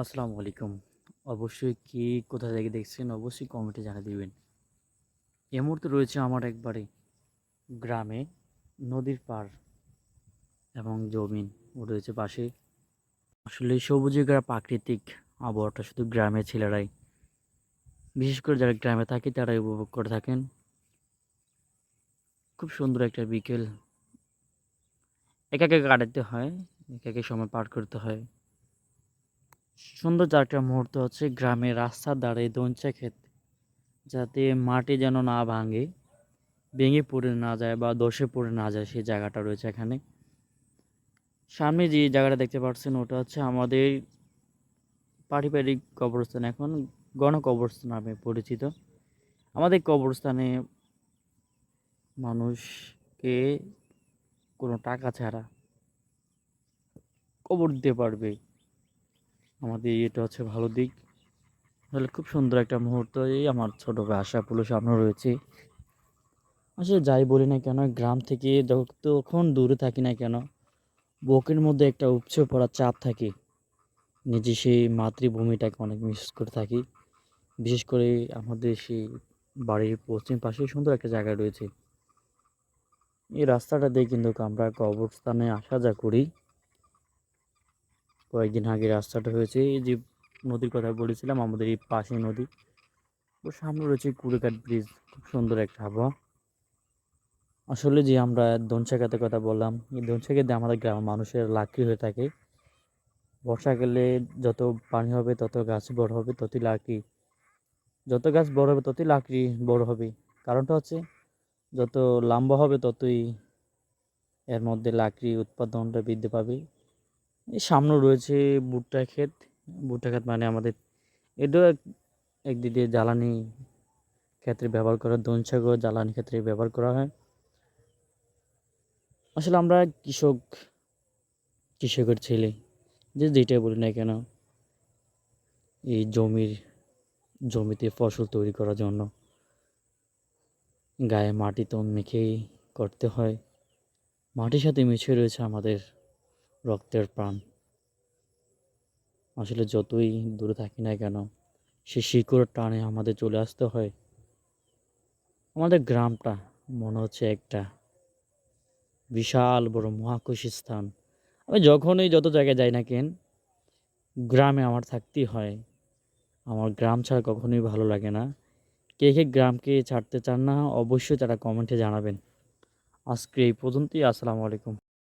আসসালামু আলাইকুম। অবশ্যই কি, কোথা থেকে দেখছেন অবশ্যই কমেন্টে জানিয়ে দিবেন। এই মুহূর্তে রয়েছে আমার একবারে গ্রামে নদীর পার এবং জমিন। রয়েছে পাশে আসলে সবুজে গ্রা প্রাকৃতিক আবহাওয়াটা শুধু গ্রামের ছেলেরাই। বিশেষ করে যারা গ্রামে থাকে তারাই উপভোগ করে থাকেন। খুব সুন্দর একটা বিকেল। একা একা কাটাতে হয়, একা একা সময় পার করতে হয়। সুন্দর একটা মুহূর্ত হচ্ছে গ্রামের রাস্তার ধারে দঞ্চা ক্ষেত, যাতে মাটি যেন না ভাঙে, ভেঙে পড়ে না যায় বা দশে পড়ে না যায় সেই জায়গাটা রয়েছে এখানে। সামনে যে জায়গাটা দেখতে পাচ্ছেন ওটা হচ্ছে আমাদের পারিবারিক কবরস্থান, এখন গণ কবরস্থান নামে পরিচিত। আমাদের কবরস্থানে মানুষকে কোনো টাকা ছাড়া কবর দিতে পারবে। আমাদের এটা হচ্ছে ভালো দিক। তাহলে খুব সুন্দর একটা মুহূর্ত এই আমার ছোটো ভাই আশাপুলের সামনে রয়েছে। আসলে যাই বলি না কেন, গ্রাম থেকে যতক্ষণ দূরে থাকি না কেন, বুকের মধ্যে একটা উপচে পড়া চাপ থাকে। নিজে সেই মাতৃভূমিটাকে অনেক মিস করে থাকি। বিশেষ করে আমাদের সেই বাড়ির পশ্চিম পাশে সুন্দর একটা জায়গা রয়েছে। এই রাস্তাটা দিয়ে কিন্তু আমরা কবরস্থানে আসা যা করি। কয়েকদিন আগে রাস্তাটা হয়েছে, এই যে নদীর কথা বলেছিলাম, আমাদের এই পাশে নদী। ওর সামনে রয়েছে কুড়েঘাট ব্রিজ, খুব সুন্দর একটা আবহাওয়া। আসলে যে আমরা দনশাখাতের কথা বললাম, এই দনশাখাতে আমাদের গ্রামের মানুষের লাকড়ি হয়ে থাকে। বর্ষাকালে যত পানি হবে, তত গাছ বড় হবে, ততই লাকড়ি। যত গাছ বড় হবে, ততই লাকড়ি বড় হবে। কারণটা হচ্ছে, যত লম্বা হবে, ততই এর মধ্যে লাকড়ি উৎপাদনটা বৃদ্ধি পাবে। সামনে রয়েছে ভুট্টা ক্ষেত। ভুট্টা ক্ষেত মানে আমাদের এটাও এক, একদিক দিয়ে জ্বালানি ক্ষেত্রে ব্যবহার করা, দনসাগর জ্বালানি ক্ষেত্রে ব্যবহার করা হয়। আসলে আমরা কৃষক, কৃষকের ছেলে, যে যেটাই বলি না কেন, এই জমির, জমিতে ফসল তৈরি করার জন্য গায়ে মাটি তো মেখেই করতে হয়। মাটির সাথে মিশে রয়েছে আমাদের রক্তের প্রাণ। আসলে যতই দূরে থাকি না কেন সে শিকড় টানে আমাদের চলে আসতে হয়। আমাদের গ্রামটা মনে হচ্ছে একটা বিশাল বড় মহাকুশী স্থান। আমি যখনই যত জায়গায় যাই না কেন, গ্রামে আমার থাকতেই হয়। আমার গ্রাম ছাড়া কখনোই ভালো লাগে না। কে কে গ্রামকে ছাড়তে চান না, অবশ্যই তারা কমেন্টে জানাবেন। আজকে এই পর্যন্তই, আসসালামু আলাইকুম।